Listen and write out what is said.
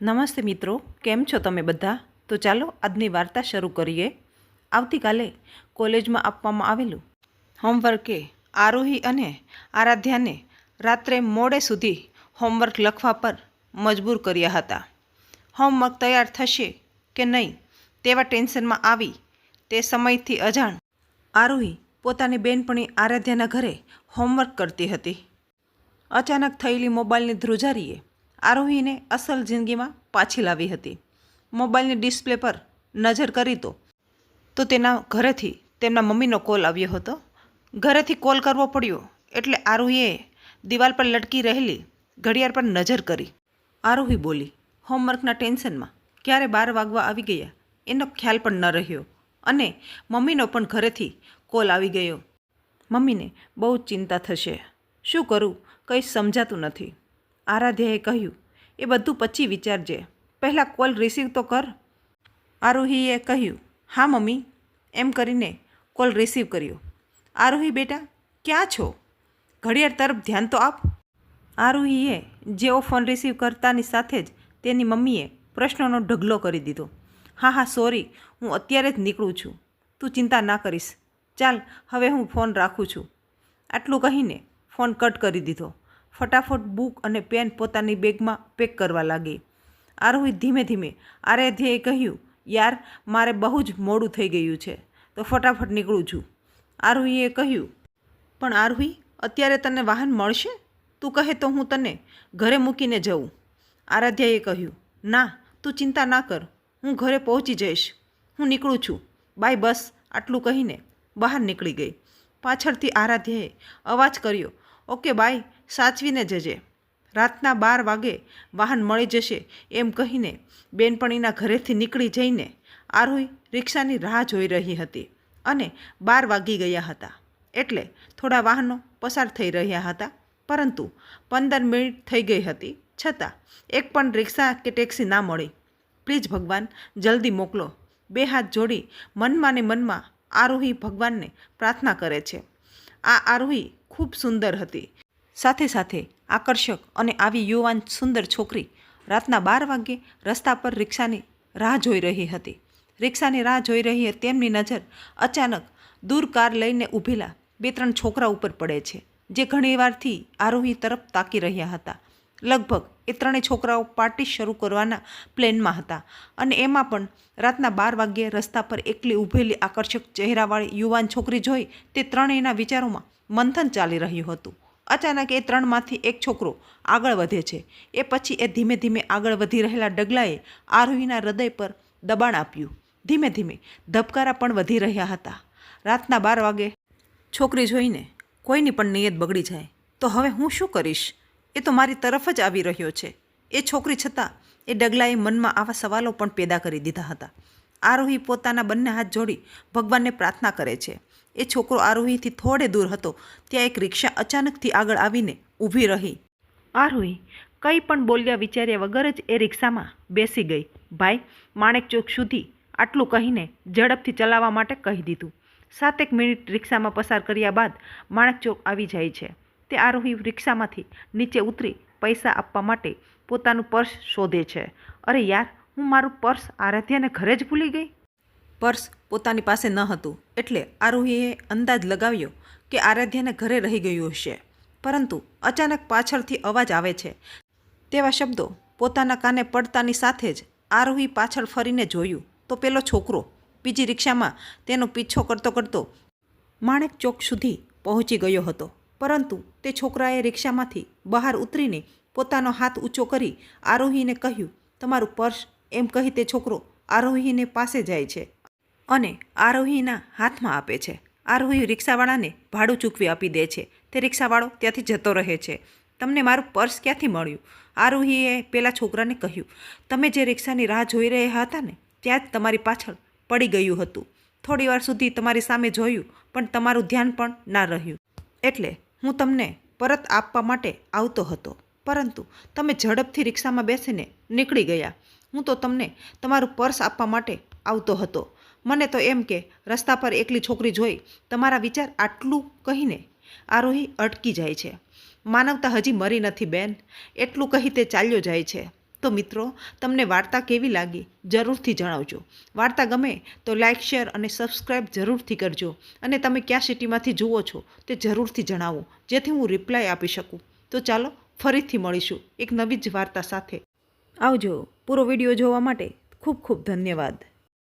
નમસ્તે મિત્રો, કેમ છો તમે બધા? તો ચાલો આજની વાર્તા શરૂ કરીએ. આવતીકાલે કોલેજમાં આપવામાં આવેલું હોમવર્કે આરોહી અને આરાધ્યાને રાત્રે મોડે સુધી હોમવર્ક લખવા પર મજબૂર કર્યા હતા. હોમવર્ક તૈયાર થશે કે નહીં તેવા ટેન્શનમાં આવી તે સમયથી અજાણ આરોહી પોતાની બેનપણી આરાધ્યાના ઘરે હોમવર્ક કરતી હતી. અચાનક થયેલી મોબાઈલની ધ્રુજારીએ આરોહીને અસલ જિંદગીમાં પાછી લાવી હતી. મોબાઈલની ડિસ્પ્લે પર નજર કરી તો તો તેના ઘરેથી તેમના મમ્મીનો કોલ આવ્યો હતો. ઘરેથી કોલ કરવો પડ્યો એટલે આરોહીએ દિવાલ પર લટકી રહેલી ઘડિયાળ પર નજર કરી. આરોહી બોલી, હોમવર્કના ટેન્શનમાં ક્યારે બાર વાગવા આવી ગયા? એનો ખ્યાલ પણ ન રહ્યો. અને મમ્મીનો પણ ઘરેથી કોલ આવી ગયો. મમ્મીને બહુ ચિંતા થશે. શું કરું? કંઈ સમજાતું નથી. આરાધ્યાએ કહ્યું, એ બધું પછી વિચારજે. પહેલાં કોલ રિસીવ તો કર. આરોહીએ કહ્યું, હા, મમ્મી. એમ કરીને કોલ રિસીવ કર્યો. આરોહી બેટા, ક્યાં છો? ઘડિયાળ તરફ ધ્યાન તો આપ. આરોહીએ જેઓ ફોન રિસીવ કરતાની સાથે જ તેની મમ્મીએ પ્રશ્નનો ઢગલો કરી દીધો. હા હા, સોરી, હું અત્યારે જ નીકળું છું. તું ચિંતા ના કરીશ. ચાલ, હવે હું ફોન રાખું છું. આટલું કહીને ફોન કટ કરી દીધો. ફટાફટ બુક અને પેન પોતાની બેગમાં પેક કરવા લાગી. આરોહી ધીમે ધીમે આરાધ્યાએ કહ્યું, યાર, મારે બહુ જ મોડું થઈ ગયું છે, તો ફટાફટ નીકળું છું. આરોહીએ કહ્યું, પણ આરોહી, અત્યારે તને વાહન મળશે? તું કહે તો હું તને ઘરે મૂકીને જઉં. આરાધ્યાએ કહ્યું, ના, તું ચિંતા ના કર, હું ઘરે પહોંચી જઈશ. હું નીકળું છું. બાય બસ, આટલું કહીને બહાર નીકળી ગઈ. પાછળથી આરાધ્યાએ અવાજ કર્યો ઓકે, બાય, સાચવીને જજે. રાતના બાર વાગે વાહન મળી જશે એમ કહીને બેનપણીના ઘરેથી નીકળી જઈને આરોહી રિક્ષાની રાહ જોઈ રહી હતી અને બાર વાગી ગયા હતા. એટલે થોડા વાહનો પસાર થઈ રહ્યા હતા, પરંતુ પંદર મિનિટ થઈ ગઈ હતી. છતાં એક પણ રિક્ષા કે ટેક્સી ના મળી. પ્લીઝ ભગવાન, જલ્દી મોકલો. બે હાથ જોડી મનમાં ને મનમાં આરોહી ભગવાનને પ્રાર્થના કરે છે. આ આરોહી ખૂબ સુંદર હતી. સાથે સાથે આકર્ષક અને આવી યુવાન સુંદર છોકરી રાતના બાર વાગ્યે રસ્તા પર રિક્ષાની રાહ જોઈ રહી હતી. રિક્ષાની રાહ જોઈ રહી તેમની નજર અચાનક દૂર કાર લઈને ઊભેલા બે ત્રણ છોકરા ઉપર પડે છે, જે ઘણીવારથી આરોહી તરફ તાકી રહ્યા હતા. લગભગ એ ત્રણેય છોકરાઓ પાર્ટી શરૂ કરવાના પ્લેનમાં હતા. અને એમાં પણ રાતના બાર વાગ્યે રસ્તા પર એકલી ઊભેલી આકર્ષક ચહેરાવાળી યુવાન છોકરી જોઈ તે ત્રણેયના વિચારોમાં મંથન ચાલી રહ્યું હતું. અચાનક એ ત્રણમાંથી એક છોકરો આગળ વધે છે. એ પછી એ ધીમે ધીમે આગળ વધી રહેલા ડગલાએ આરોહીના હૃદય પર દબાણ આપ્યું. ધીમે ધીમે ધબકારા પણ વધી રહ્યા હતા. રાતના બાર વાગે છોકરી જોઈને કોઈની પણ નિયત બગડી જાય. તો હવે હું શું કરીશ? એ તો મારી તરફ જ આવી રહ્યો છે. એ છોકરી છતાં એ ડગલાએ મનમાં આવા સવાલો પણ પેદા કરી દીધા હતા. આરોહી પોતાના બંને હાથ જોડી ભગવાનને પ્રાર્થના કરે છે. એ છોકરો આરોહીથી થોડે દૂર હતો. ત્યાં એક રિક્ષા અચાનકથી આગળ આવીને ઊભી રહી. આરોહી, કંઈ પણ બોલ્યા વિચાર્યા વગર જ એ રિક્ષામાં બેસી ગઈ. ભાઈ, માણેક ચોક સુધી આટલું કહીને ઝડપથી ચલાવવા માટે કહી દીધું. સાતેક મિનિટ રિક્ષામાં પસાર કર્યા બાદ માણેક ચોક આવી જાય છે. તે આરોહી રિક્ષામાંથી નીચે ઉતરી પૈસા આપવા માટે પોતાનું પર્સ શોધે છે. અરે યાર, હું મારું પર્સ આરાધ્યાને ઘરે જ ભૂલી ગઈ? પર્સ પોતાની પાસે ન હતું, એટલે આરોહીએ અંદાજ લગાવ્યો કે આરાધ્યાને ઘરે રહી ગયું હશે. પરંતુ અચાનક પાછળથી અવાજ આવે છે. તેવા શબ્દો પોતાના કાને પડતાની સાથે જ આરોહી પાછળ ફરીને જોયું, તો પેલો છોકરો બીજી રિક્ષામાં તેનો પીછો કરતો કરતો માણેક ચોક સુધી પહોંચી ગયો હતો. પરંતુ તે છોકરાએ રિક્ષામાંથી બહાર ઉતરીને પોતાનો હાથ ઊંચો કરી આરોહીને કહ્યું, તમારું પર્સ એમ કહી તે છોકરો આરોહીને પાસે જાય છે અને આરોહીના હાથમાં આપે છે. આરોહી રિક્ષાવાળાને ભાડું ચૂકવી આપી દે છે. તે રિક્ષાવાળો ત્યાંથી જતો રહે છે. તમને મારું પર્સ ક્યાંથી મળ્યું આરોહીએ પેલા છોકરાને કહ્યું, તમે જે રિક્ષાની રાહ જોઈ રહ્યા હતા ને, ત્યાં જ તમારી પાછળ પડી ગયું હતું. થોડી વાર સુધી તમારી સામે જોયું, પણ તમારું ધ્યાન પણ ના રહ્યું. એટલે હું તમને પરત આપવા માટે આવતો હતો. પરંતુ તમે ઝડપથી રિક્ષામાં બેસીને નીકળી ગયા. હું તો તમને તમારું પર્સ આપવા માટે આવતો હતો. મને તો એમ કે રસ્તા પર એકલી છોકરી જોઈ તમારા વિચાર આટલું કહીને આરોહી અટકી જાય છે. માનવતા હજી મરી નથી બેન. એટલું કહી તે ચાલ્યો જાય છે. તો મિત્રો, તમને વાર્તા કેવી લાગી? જરૂરથી જણાવજો. વાર્તા ગમે તો લાઇક શેર અને સબસ્ક્રાઈબ જરૂરથી કરજો. અને તમે ક્યાં સિટીમાંથી જુઓ છો તે જરૂરથી જણાવો. જેથી હું રિપ્લાય આપી શકું. તો ચાલો ફરીથી મળીશું એક નવી જ વાર્તા સાથે. આવજો. પૂરો વીડિયો જોવા માટે ખૂબ ખૂબ ધન્યવાદ.